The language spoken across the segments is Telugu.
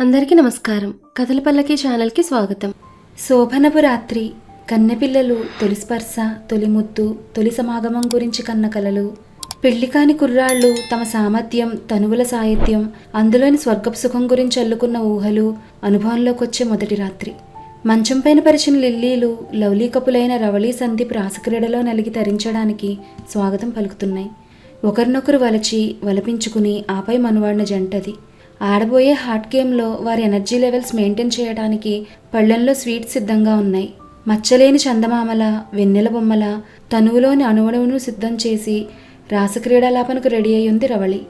అందరికీ నమస్కారం. కథల పల్లకి ఛానల్కి స్వాగతం. శోభనపు రాత్రి కన్నెపిల్లలు తొలి స్పర్శ తొలి ముద్దు తొలి సమాగమం గురించి కన్న కలలు. పెళ్ళికాని కుర్రాళ్ళు తమ సామర్థ్యం తనువుల సాహిత్యం అందులోని స్వర్గపు సుఖం గురించి అల్లుకున్న ఊహలు అనుభవంలోకొచ్చే మొదటి రాత్రి. మంచం పైన పరిచిన లిల్లీలు లవ్లీ కపులైన రవళీ సందీప్ రాసక్రీడలో నలిగి తరించడానికి స్వాగతం పలుకుతున్నాయి. ఒకరినొకరు వలచి వలపించుకుని ఆపై మనువాడిన జంటది. ఆడబోయే హాట్ గేమ్లో వారి ఎనర్జీ లెవెల్స్ మెయింటైన్ చేయడానికి పళ్ళెంలో స్వీట్స్ సిద్ధంగా ఉన్నాయి. మచ్చలేని చందమామల వెన్నెల బొమ్మల తనువులోని అణువణువును సిద్ధం చేసి రాసక్రీడాలాపనకు రెడీ అయ్యింది ఉంది రవళి.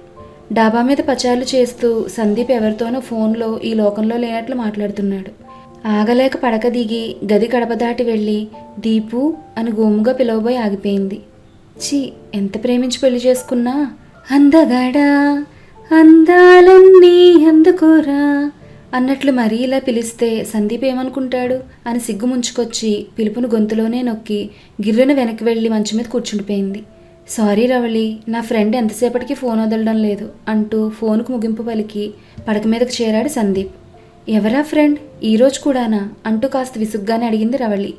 డాబా మీద పచారులు చేస్తూ సందీప్ ఎవరితోనో ఫోన్లో ఈ లోకంలో లేనట్లు మాట్లాడుతున్నాడు. ఆగలేక పడక దిగి గది కడప దాటి వెళ్ళి దీపు అని గోముగా పిలవబోయి ఆగిపోయింది. ఛీ ఎంత ప్రేమించి పెళ్ళి చేసుకున్నా? అందగాడా? అందాలన్నీ అందుకోరా. అన్నట్లు మరీ ఇలా పిలిస్తే సందీప్ ఏమనుకుంటాడు? అని సిగ్గు ముంచుకొచ్చి పిలుపును గొంతులోనే నొక్కి గిర్రెన వెనక్కి వెళ్ళి మంచం మీద కూర్చుండిపోయింది. సారీ రవళి నా ఫ్రెండ్ ఎంతసేపటికి ఫోన్ వదలడం లేదు అంటూ ఫోన్కు ముగింపు పలికి పడక మీదకు చేరాడు సందీప్. ఎవరా ఫ్రెండ్? ఈరోజు కూడానా? అంటూ కాస్త విసుగ్గానే అడిగింది రవళి.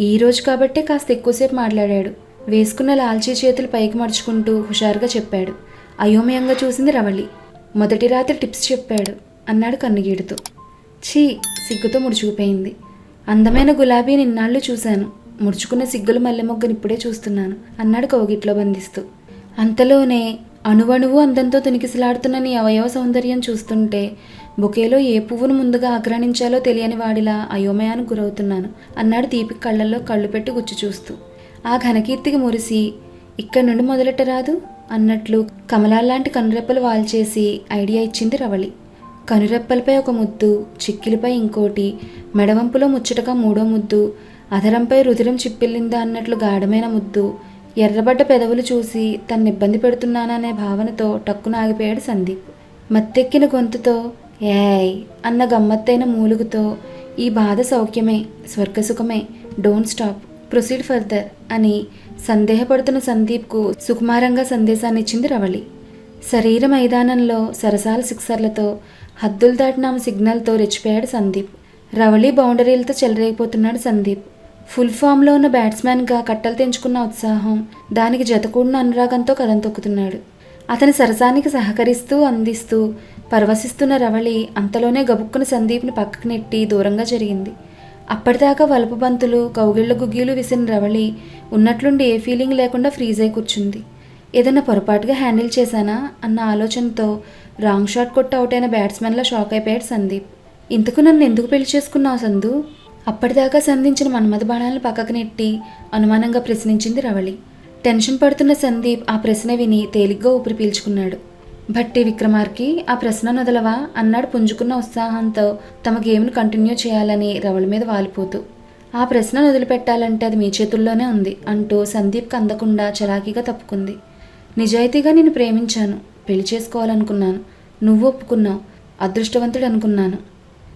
ఈ రోజు కాబట్టే కాస్త ఎక్కువసేపు మాట్లాడాడు. వేసుకున్న లాల్చీ చేతులు పైకి మడుచుకుంటూ హుషారుగా చెప్పాడు. అయోమయంగా చూసింది రవళి. మొదటి రాత్రి టిప్స్ చెప్పాడు అన్నాడు కన్నుగీడుతూ. ఛీ సిగ్గుతో ముడుచుకుపోయింది. అందమైన గులాబీ నిన్నాళ్ళు చూశాను. ముడుచుకున్న సిగ్గుల మల్లె ఇప్పుడే చూస్తున్నాను అన్నాడు కౌగిట్లో బంధిస్తూ. అంతలోనే అణువణువు అందంతో తునికిసలాడుతున్న నీ అవయవ సౌందర్యం చూస్తుంటే బొకేలో ఏ పువ్వును ముందుగా ఆగ్రహించాలో తెలియని వాడిలా అయోమయానికి గురవుతున్నాను అన్నాడు దీపిక కళ్ళల్లో కళ్ళు పెట్టి గుచ్చి చూస్తూ. ఆ ఘనకీర్తికి మురిసి ఇక్కడి నుండి మొదలెట్టరాదు? అన్నట్లు కమలాల్లాంటి కనురెప్పలు వాల్చేసి ఐడియా ఇచ్చింది రవళి. కనురెప్పలపై ఒక ముద్దు చిక్కిలిపై ఇంకోటి మెడవంపులో ముచ్చటగా మూడో ముద్దు అధరంపై రుధిరం చిప్పిల్లిందా అన్నట్లు గాఢమైన ముద్దు ఎర్రబడ్డ పెదవులు చూసి తన్ను ఇబ్బంది పెడుతున్నాననే భావనతో టక్కున ఆగిపోయాడు సందీప్. మత్తెక్కిన గొంతుతో ఏయ్ అన్న గమ్మత్తైన మూలుగుతో ఈ బాధ సౌఖ్యమే స్వర్గసుఖమే డోంట్ స్టాప్ ప్రొసీడ్ ఫర్దర్ అని సందేహపడుతున్న సందీప్కు సుకుమారంగా సందేశాన్నిచ్చింది రవళి. శరీర మైదానంలో సరసాల సిక్సర్లతో హద్దులు దాటిన ఆమె సిగ్నల్తో రెచ్చిపోయాడు సందీప్. రవళి బౌండరీలతో చెలరేగిపోతున్నాడు సందీప్. ఫుల్ ఫామ్లో ఉన్న బ్యాట్స్మెన్గా కట్టలు తెంచుకున్న ఉత్సాహం దానికి జతకూడిన అనురాగంతో కథం తొక్కుతున్నాడు. అతని సరసానికి సహకరిస్తూ అందిస్తూ పరవశిస్తున్న రవళి అంతలోనే గబుక్కున సందీప్ని పక్కకు నెట్టి దూరంగా జరిగింది. అప్పటిదాకా వలపు బంతులు కౌగిళ్ళ గుగ్గీలు విసిన రవళి ఉన్నట్లుండి ఏ ఫీలింగ్ లేకుండా ఫ్రీజ్ అయి కూర్చుంది. ఏదైనా పొరపాటుగా హ్యాండిల్ చేశానా అన్న ఆలోచనతో రాంగ్ షాట్ కొట్టి అవుట్ అయిన బ్యాట్స్మెన్లా షాక్ అయిపోయాడు సందీప్. ఇంతకు నన్ను ఎందుకు పెళ్ళి చేసుకున్నావు సందు? అప్పటిదాకా సంధించిన మన్మథ బాణాలను పక్కకు నెట్టి అనుమానంగా ప్రశ్నించింది రవళి. టెన్షన్ పడుతున్న సందీప్ ఆ ప్రశ్న విని తేలిగ్గా ఊపిరి పీల్చుకున్నాడు. భట్టి విక్రమార్కి ఆ ప్రశ్న నొదలవా? అన్నాడు పుంజుకున్న ఉత్సాహంతో. తమ గేమ్ను కంటిన్యూ చేయాలని రవళ మీద వాలిపోతూ. ఆ ప్రశ్న వదిలిపెట్టాలంటే అది మీ చేతుల్లోనే ఉంది అంటూ సందీప్కి అందకుండా చలాకీగా తప్పుకుంది. నిజాయితీగా నేను ప్రేమించాను. పెళ్ళి చేసుకోవాలనుకున్నాను. నువ్వు ఒప్పుకున్నావు. అదృష్టవంతుడు అనుకున్నాను.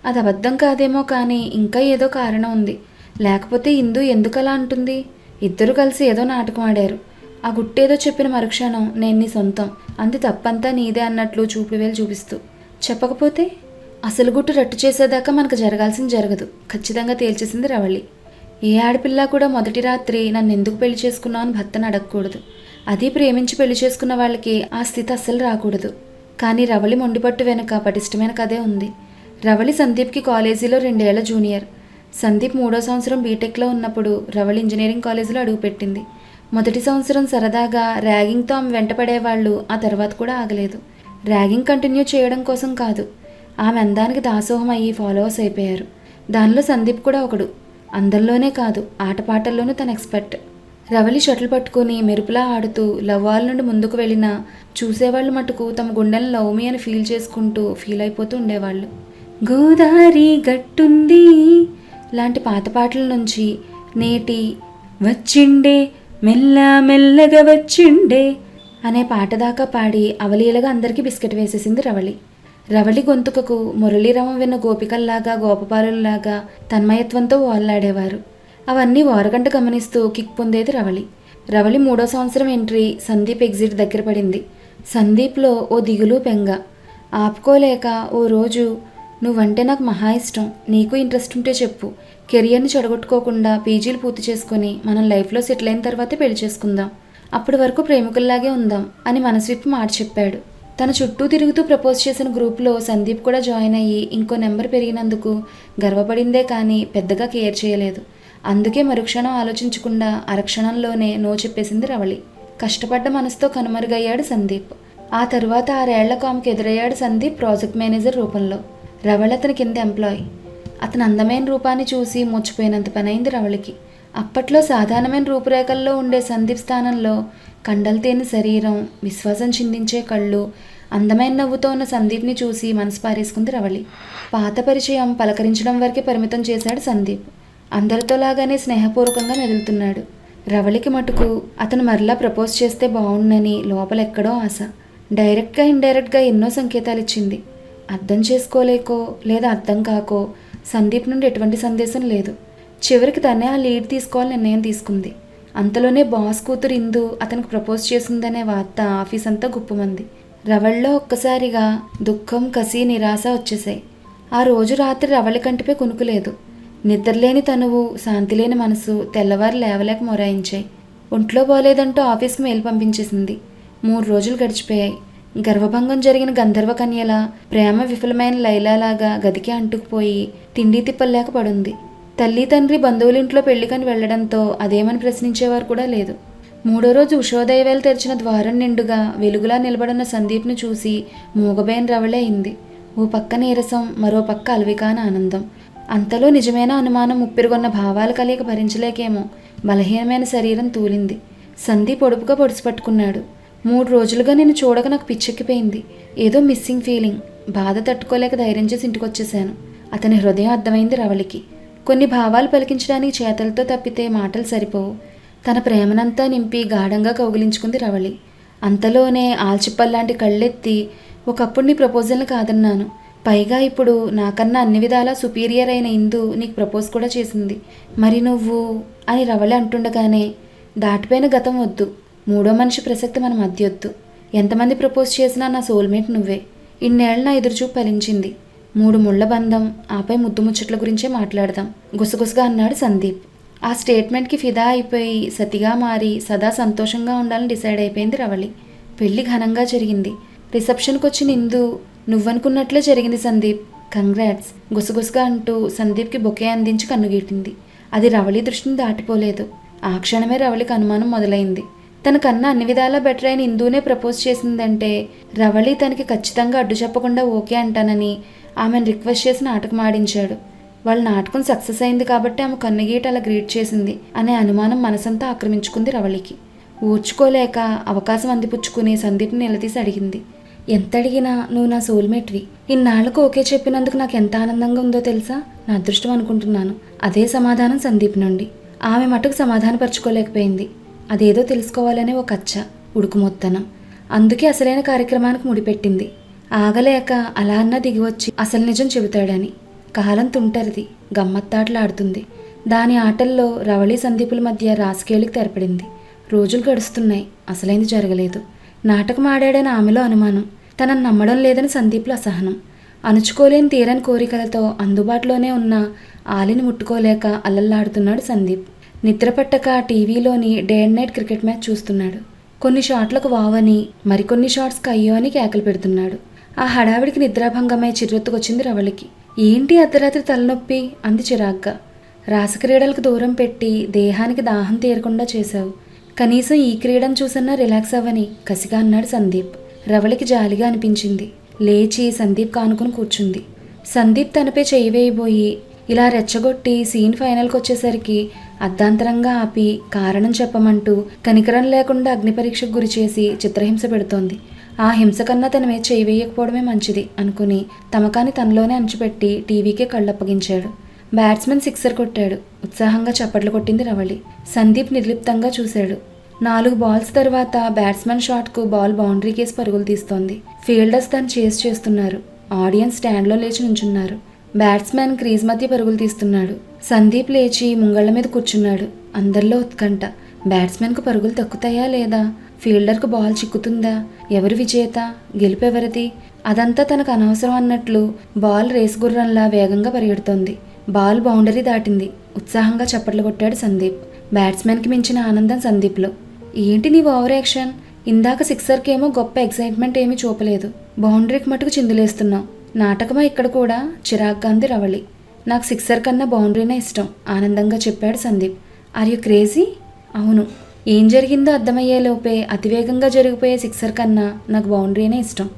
అది అబద్ధం కాదేమో కానీ ఇంకా ఏదో కారణం ఉంది. లేకపోతే ఇందు ఎందుకు అలా అంటుంది? ఇద్దరు కలిసి ఏదో నాటకం ఆడారు. ఆ గుట్టేదో చెప్పిన మరుక్షణం నేను నీ సొంతం. అంది తప్పంతా నీదే అన్నట్లు చూపివేలు చూపిస్తూ. చెప్పకపోతే? అసలు గుట్టు రట్టు చేసేదాకా మనకు జరగాల్సింది జరగదు. ఖచ్చితంగా తేల్చేసింది రవళి. ఏ ఆడపిల్ల కూడా మొదటి రాత్రి నన్ను ఎందుకు పెళ్ళి చేసుకున్నావు అని భర్తను అడగకూడదు. అది ప్రేమించి పెళ్ళి చేసుకున్న వాళ్ళకి ఆ స్థితి అస్సలు రాకూడదు. కానీ రవళి మొండిపట్టు వెనుక పటిష్టమైన కథే ఉంది. రవళి సందీప్కి కాలేజీలో రెండేళ్ళ జూనియర్. సందీప్ మూడో సంవత్సరం బీటెక్లో ఉన్నప్పుడు రవళి ఇంజనీరింగ్ కాలేజీలో అడుగుపెట్టింది. మొదటి సంవత్సరం సరదాగా ర్యాగింగ్తో ఆమె వెంటపడేవాళ్ళు ఆ తర్వాత కూడా ఆగలేదు. ర్యాగింగ్ కంటిన్యూ చేయడం కోసం కాదు ఆమె అందానికి దాసోహం అయ్యి ఫాలోవర్స్ అయిపోయారు. దానిలో సందీప్ కూడా ఒకడు అందరిలోనే కాదు ఆటపాటల్లోనూ తన ఎక్స్పర్ట్. రవలి షటిల్ పట్టుకుని మెరుపులా ఆడుతూ లవ్వాల నుండి ముందుకు వెళ్ళినా చూసేవాళ్ళు మటుకు తమ గుండెలను లవ్ మీ అని ఫీల్ చేసుకుంటూ ఫీల్ అయిపోతూ ఉండేవాళ్ళు. గోదారి గట్టుంది లాంటి పాత పాటల నుంచి నేటి వచ్చిండే మెల్ల మెల్లగా వచ్చిండే అనే పాట దాకా పాడి అవలీలగా అందరికీ బిస్కెట్ వేసేసింది రవళి. రవళి గొంతుకకు మురళీరామం విన్న గోపికల్లాగా గోపపాలుల్లాగా తన్మయత్వంతో ఓల్లాడేవారు అవన్నీ ఓరగంట గమనిస్తూ కిక్ పొందేది రవళి. రవళి మూడో సంవత్సరం ఎంట్రీ సందీప్ ఎగ్జిట్ దగ్గర పడింది. సందీప్లో ఓ దిగులు పెంగ ఆపుకోలేక ఓ రోజు నువ్వంటే నాకు మహా ఇష్టం. నీకు ఇంట్రెస్ట్ ఉంటే చెప్పు. కెరియర్ని చెడగొట్టుకోకుండా పీజీలు పూర్తి చేసుకొని మనం లైఫ్లో సెటిల్ అయిన తర్వాతే పెళ్ళి చేసుకుందాం. అప్పటి వరకు ప్రేమికుల్లాగే ఉందాం అని మనస్విప్పి మాట చెప్పాడు. తన చుట్టూ తిరుగుతూ ప్రపోజ్ చేసిన గ్రూప్లో సందీప్ కూడా జాయిన్ అయ్యి ఇంకో నెంబర్ పెరిగినందుకు గర్వపడిందే కానీ పెద్దగా కేర్ చేయలేదు. అందుకే మరుక్షణం ఆలోచించకుండా అరక్షణంలోనే నో చెప్పేసింది రవళి. కష్టపడ్డ మనసుతో కనుమరుగయ్యాడు సందీప్. ఆ తరువాత ఆరేళ్ళకు ఆమెకు ఎదురయ్యాడు సందీప్ ప్రాజెక్ట్ మేనేజర్ రూపంలో. రవళ అతని కింద ఎంప్లాయీ అతని అందమైన రూపాన్ని చూసి ముచ్చిపోయినంత పనైంది రవళికి. అప్పట్లో సాధారణమైన రూపురేఖల్లో ఉండే సందీప్ స్థానంలో కండలు తేని శరీరం విశ్వాసం చిందించే కళ్ళు అందమైన నవ్వుతో ఉన్న సందీప్ని చూసి మనసు పారేసుకుంది రవళి. పాత పరిచయం పలకరించడం వరకే పరిమితం చేశాడు సందీప్. అందరితోలాగానే స్నేహపూర్వకంగా మెదులుతున్నాడు. రవళికి మటుకు అతను మరలా ప్రపోజ్ చేస్తే బాగుండని లోపల ఎక్కడో ఆశ. డైరెక్ట్గా ఇండైరెక్ట్గా ఎన్నో సంకేతాలు ఇచ్చింది అర్థం చేసుకోలేకో లేదా అర్థం కాకో సందీప్ నుండి ఎటువంటి సందేశం లేదు. చివరికి తనే ఆ లీడ్ తీసుకోవాలని నిర్ణయం తీసుకుంది. అంతలోనే బాస్ కూతురు ఇందు అతనికి ప్రపోజ్ చేసిందనే వార్త ఆఫీస్ అంతా గుప్పమంది. రవళ్ళలో ఒక్కసారిగా దుఃఖం కసి నిరాశ వచ్చేసాయి ఆ రోజు రాత్రి రవళి కంటిపై కునుకులేదు. నిద్రలేని తనువు శాంతిలేని మనసు తెల్లవారు లేవలేక మొరాయించాయి. ఒంట్లో బాలేదంటూ ఆఫీస్కి మెయిల్ పంపించేసింది. మూడు రోజులు గడిచిపోయాయి. గర్వభంగం జరిగిన గంధర్వ కన్యల ప్రేమ విఫలమైన లైలాలాగా గదికి అంటుకుపోయి తిండి తిప్పలేక పడుంది. తల్లి తండ్రి బంధువులింట్లో పెళ్ళికని వెళ్ళడంతో అదేమని ప్రశ్నించేవారు కూడా లేదు. మూడో రోజు ఉషోదయవేళ తెరిచిన ద్వారం నిండుగా వెలుగులా నిలబడిన సందీప్ను చూసి మూగబైన రవళే అయింది ఓ పక్క నీరసం మరో పక్క అలవికాన ఆనందం. అంతలో నిజమైన అనుమానం ఉప్పిరిగొన్న భావాలు కలియక భరించలేకేమో బలహీనమైన శరీరం తూలింది. సందీప్ పొడుపుగా పొడిసిపట్టుకున్నాడు మూడు రోజులుగా నేను చూడక నాకు పిచ్చెక్కిపోయింది. ఏదో మిస్సింగ్ ఫీలింగ్ బాధ తట్టుకోలేక ధైర్యం చేసి ఇంటికొచ్చేశాను. అతని హృదయం అర్థమైంది రవళికి. కొన్ని భావాలు పలికించడానికి చేతలతో తప్పితే మాటలు సరిపోవు. తన ప్రేమనంతా నింపి గాఢంగా కౌగిలించుకుంది రవళి. అంతలోనే ఆల్చిప్పల్లాంటి కళ్ళెత్తి ఒకప్పుడు నీ ప్రపోజల్ని కాదన్నాను. పైగా ఇప్పుడు నాకన్నా అన్ని విధాలా సుపీరియర్ అయిన ఇందు నీకు ప్రపోజ్ కూడా చేసింది. మరి నువ్వు అని రవళి అంటుండగానే దాటిపోయిన గతం వద్దు. మూడో మనిషి ప్రసక్తి మన మధ్య వద్దు ఎంతమంది ప్రపోజ్ చేసినా నా సోల్మేట్ నువ్వే. ఇన్నేళ్ళ నా ఎదురుచూపు ఫలించింది. మూడు ముళ్ళ బంధం ఆపై ముద్దు ముచ్చట్ల గురించే మాట్లాడదాం. గుసగుసగా అన్నాడు సందీప్. ఆ స్టేట్మెంట్కి ఫిదా అయిపోయి సతిగా మారి సదా సంతోషంగా ఉండాలని డిసైడ్ అయిపోయింది రవళి. పెళ్ళి ఘనంగా జరిగింది. రిసెప్షన్కి వచ్చిన ఇందు నువ్వనుకున్నట్లే జరిగింది సందీప్. కంగ్రాట్స్! గుసగుసగా అంటూ సందీప్కి బొకే అందించి కన్నుగీటింది. అది రవళి దృష్టిని దాటిపోలేదు. ఆ క్షణమే రవళికి అనుమానం మొదలైంది. తనకన్నా అన్ని విధాలా బెటర్ అయిన ఇందూనే ప్రపోజ్ చేసిందంటే రవళి తనకి ఖచ్చితంగా అడ్డు చెప్పకుండా ఓకే అంటానని ఆమెను రిక్వెస్ట్ చేసి నాటకం ఆడించాడు. వాళ్ళ నాటకం సక్సెస్ అయింది కాబట్టి ఆమె కన్నగీట అలా గ్రీట్ చేసింది అనే అనుమానం మనసంతా ఆక్రమించుకుంది రవళికి. ఊర్చుకోలేక అవకాశం అందిపుచ్చుకుని సందీప్ని నిలదీసి అడిగింది. ఎంత అడిగినా నువ్వు నా సోల్మేట్వి ఇన్నాళ్ళకు ఓకే చెప్పినందుకు నాకు ఎంత ఆనందంగా ఉందో తెలుసా? నా అదృష్టం అనుకుంటున్నాను. అదే సమాధానం సందీప్ నుండి. ఆమె మటుకు సమాధానపరచుకోలేకపోయింది. అదేదో తెలుసుకోవాలనే ఒక కచ్చ ఉడుకుమొత్తనం అందుకే అసలైన కార్యక్రమానికి ముడిపెట్టింది. ఆగలేక అలా అన్న దిగివచ్చి అసలు నిజం చెబుతాడని. కాలం తుంటరిది గమ్మత్తాటలాడుతుంది. దాని ఆటల్లో రవళి సందీపుల మధ్య రాజకీయాలకు తెరపడింది. రోజులు గడుస్తున్నాయి అసలైంది జరగలేదు. నాటకం ఆడాడని ఆమెలో అనుమానం తనను నమ్మడం లేదని సందీప్లో అసహనం. అణుచుకోలేని తీరని కోరికలతో అందుబాటులోనే ఉన్న ఆలిని ముట్టుకోలేక అల్లల్లాడుతున్నాడు సందీప్. నిద్రపట్టక టీవీలోని day and night cricket match చూస్తున్నాడు. కొన్ని షాట్లకు వావని మరికొన్ని షాట్స్కి అయ్యో అని కేకలు పెడుతున్నాడు. ఆ హడావిడికి నిద్రాభంగమై చిర్రెత్తుకొచ్చింది రవళికి. ఏంటి అర్ధరాత్రి తలనొప్పి? అంది చిరాగ్గా. రాసక్రీడలకు దూరం పెట్టి దేహానికి దాహం తీరకుండా చేశావు. కనీసం ఈ క్రీడను చూసన్నా రిలాక్స్ అవ్వని కసిగా అన్నాడు సందీప్. రవళికి జాలిగా అనిపించింది. లేచి సందీప్ కానుకుని కూర్చుంది. సందీప్ తనపై చేయి వేయబోయి ఇలా రెచ్చగొట్టి సీన్ ఫైనల్కి వచ్చేసరికి అర్ధాంతరంగా ఆపి కారణం చెప్పమంటూ కనికరం లేకుండా అగ్నిపరీక్షకు గురి చేసి చిత్రహింస పెడుతోంది. ఆ హింస కన్నా తన మీద చేయి వేయకపోవడమే మంచిది అనుకుని తమకాని తనలోనే అంచిపెట్టి టీవీకే కళ్ళప్పగించాడు. బ్యాట్స్మెన్ సిక్సర్ కొట్టాడు. ఉత్సాహంగా చప్పట్లు కొట్టింది రవళి. సందీప్ నిర్లిప్తంగా చూశాడు. నాలుగు బాల్స్ తర్వాత బ్యాట్స్మెన్ షాట్కు బాల్ బౌండరీ కేసు పరుగులు తీస్తోంది. ఫీల్డర్స్ దాన్ని చేస్ చేస్తున్నారు. ఆడియన్స్ స్టాండ్లో లేచి నుంచున్నారు. బ్యాట్స్మెన్ క్రీజ్ మధ్య పరుగులు తీస్తున్నాడు. సందీప్ లేచి ముంగళ్ళ మీద కూర్చున్నాడు. అందరిలో ఉత్కంఠ. బ్యాట్స్మెన్కు పరుగులు తక్కుతాయా లేదా? ఫీల్డర్కు బాల్ చిక్కుతుందా? ఎవరు విజేత? గెలుపెవరిది అదంతా తనకు అనవసరం అన్నట్లు బాల్ రేస్ గుర్రంలా వేగంగా పరిగెడుతోంది. బాల్ బౌండరీ దాటింది. ఉత్సాహంగా చప్పట్లు కొట్టాడు సందీప్. బ్యాట్స్మెన్కి మించిన ఆనందం సందీప్లో. ఏంటి నీ ఓవర్ యాక్షన్? ఇందాక సిక్సర్కి ఏమో గొప్ప ఎక్సైట్మెంట్ ఏమీ చూపలేదు. బౌండరీకి మటుకు చిందులేస్తున్నావు. నాటకమా ఇక్కడ కూడా? చిరాగ్గాంది రవళి. నాకు సిక్సర్ కన్నా బౌండరీనే ఇష్టం ఆనందంగా చెప్పాడు సందీప్. ఆర్ యు క్రేజీ అవును. ఏం జరిగిందో అర్థమయ్యే లోపే అతివేగంగా జరిగిపోయే సిక్సర్ కన్నా నాకు బౌండరీనే ఇష్టం.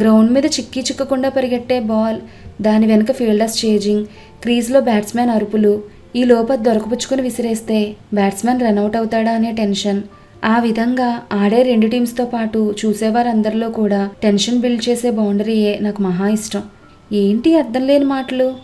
గ్రౌండ్ మీద చిక్కి చిక్కకుండా పరిగెట్టే బాల్ దాని వెనుక ఫీల్డర్స్ చేజింగ్ క్రీజ్లో బ్యాట్స్మెన్ అరుపులు ఈ లోప దొరకపుచ్చుకొని విసిరేస్తే బ్యాట్స్మెన్ రన్అట్ అవుతాడా అనే టెన్షన్ ఆ విధంగా ఆడే రెండు టీమ్స్తో పాటు చూసేవారందరిలో కూడా టెన్షన్ బిల్డ్ చేసే బౌండరీయే నాకు మహా ఇష్టం. ఏంటి అర్థం లేని మాటలు?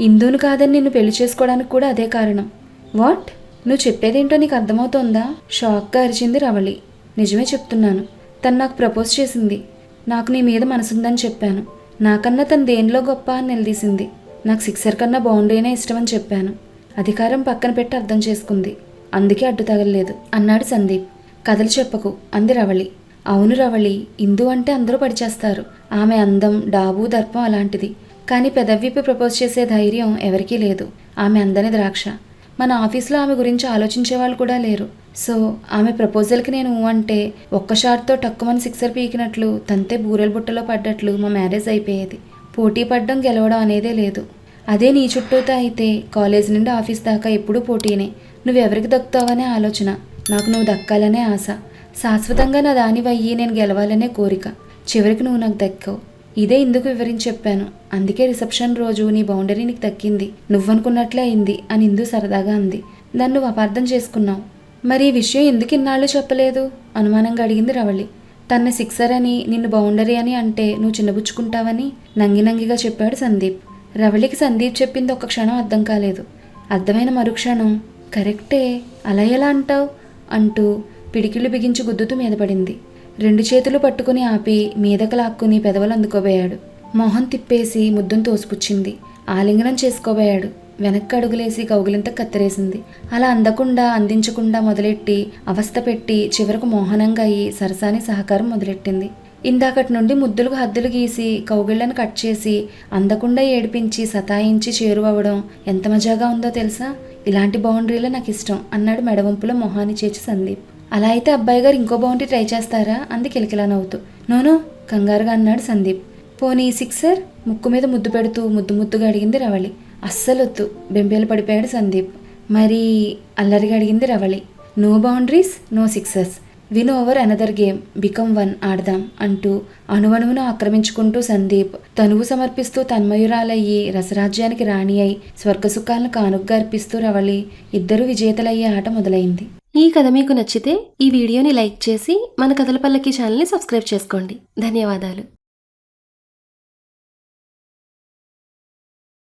ఇందును కాదని నిన్ను పెళ్ళి చేసుకోవడానికి కూడా అదే కారణం. వాట్ నువ్వు చెప్పేదేంటో నీకు అర్థమవుతోందా? షాక్గా అరిచింది రవళి. నిజమే చెప్తున్నాను. తను నాకు ప్రపోజ్ చేసింది. నాకు నీ మీద మనసుందని చెప్పాను. నాకన్నా తను దేనిలో గొప్ప అని నిలదీసింది. నాకు సిక్సర్ కన్నా బౌండరీనే ఇష్టమని చెప్పాను. అధికారం పక్కన పెట్టి అర్థం చేసుకుంది. అందుకే అడ్డు తగలలేదు అన్నాడు సందీప్. కథలు చెప్పకు. అంది రవళి. అవును రవళి ఇందు అంటే అందరూ పడిచేస్తారు. ఆమె అందం డాబు దర్పం అలాంటిది. కానీ పెదవిప్పి ప్రపోజ్ చేసే ధైర్యం ఎవరికీ లేదు. ఆమె అందని ద్రాక్ష. మన ఆఫీస్లో ఆమె గురించి ఆలోచించే వాళ్ళు కూడా లేరు. సో ఆమె ప్రపోజల్కి నేను అంటే ఒక్క షాట్తో టక్కుమని సిక్సర్ పీకినట్లు తంతే బూరెల బుట్టలో పడ్డట్లు మా మ్యారేజ్ అయిపోయేది. పోటీ పడ్డం గెలవడం అనేదే లేదు. అదే నీ చుట్టూతో అయితే కాలేజ్ నుండి ఆఫీస్ దాకా ఎప్పుడూ పోటీనే. నువ్వెవరికి దక్కుతావనే ఆలోచన. నాకు నువ్వు దక్కాలనే ఆశ. శాశ్వతంగా నా దానివయ్యి నేను గెలవాలనే కోరిక. చివరికి నువ్వు నాకు దక్కావు. ఇదే ఇందుకు వివరించి చెప్పాను. అందుకే రిసెప్షన్ రోజు నీ బౌండరీ నీకు దక్కింది. నువ్వనుకున్నట్లే అయింది అని ఇందు సరదాగా అంది. దాన్ని నువ్వు అపార్థం చేసుకున్నావు. మరి ఈ విషయం ఎందుకు ఇన్నాళ్ళు చెప్పలేదు? అనుమానంగా అడిగింది రవళి. తన్ని సిక్సర్ అని నిన్ను బౌండరీ అని అంటే నువ్వు చిన్నబుచ్చుకుంటావని నంగి నంగిగా చెప్పాడు సందీప్. రవళికి సందీప్ చెప్పింది ఒక్క క్షణం అర్థం కాలేదు. అర్థమైన మరుక్షణం. కరెక్టే. అలా ఎలా అంటావు? అంటూ పిడికిళ్ళు బిగించి గుద్దుతూ మీద పడింది. రెండు చేతులు పట్టుకుని ఆపి మీదకు లాక్కుని పెదవులు అందుకోబోయాడు. మొహం తిప్పేసి ముద్దును తోసిపుచ్చింది ఆలింగనం చేసుకోబోయాడు. వెనక్కి అడుగులేసి కౌగులింత కత్తిరేసింది. అలా అందకుండా అందించకుండా మొదలెట్టి అవస్థ పెట్టి చివరకు మోహనంగా అయి సరసాని సహకారం మొదలెట్టింది. ఇందాకటి నుండి ముద్దులకు హద్దులు గీసి కౌగిళ్ళను కట్ చేసి అందకుండా ఏడిపించి సతాయించి చేరువవ్వడం ఎంత మజాగా ఉందో తెలుసా? ఇలాంటి బౌండరీలే నాకు ఇష్టం అన్నాడు మెడవంపులో మొహాన్ని చేర్చి సందీప్. అలా అయితే అబ్బాయి గారు ఇంకో బౌండరీ ట్రై చేస్తారా? అంది కిలకిలా నవ్వుతూ. నోనో కంగారుగా అన్నాడు సందీప్. పోనీ సిక్సర్ ముక్కు మీద ముద్దు పెడుతూ ముద్దు ముద్దుగా అడిగింది రవళి. అస్సలొద్దు బెంబేలు పడిపోయాడు సందీప్. మరి అల్లరిగా అడిగింది Ravali. No boundaries no sixes win over another game become one ఆడదాం అంటూ అణువణువును ఆక్రమించుకుంటూ సందీప్ తనువు సమర్పిస్తూ తన్మయురాలయ్యి రసరాజ్యానికి రాణి అయి స్వర్గసుఖాలను కానుగ్గా అర్పిస్తూ రవళి ఇద్దరు విజేతలయ్యే ఆట మొదలైంది. ఈ కథ మీకు నచ్చితే ఈ వీడియోని లైక్ చేసి మన కథల పల్లకి ఛానల్ని సబ్స్క్రైబ్ చేసుకోండి. ధన్యవాదాలు.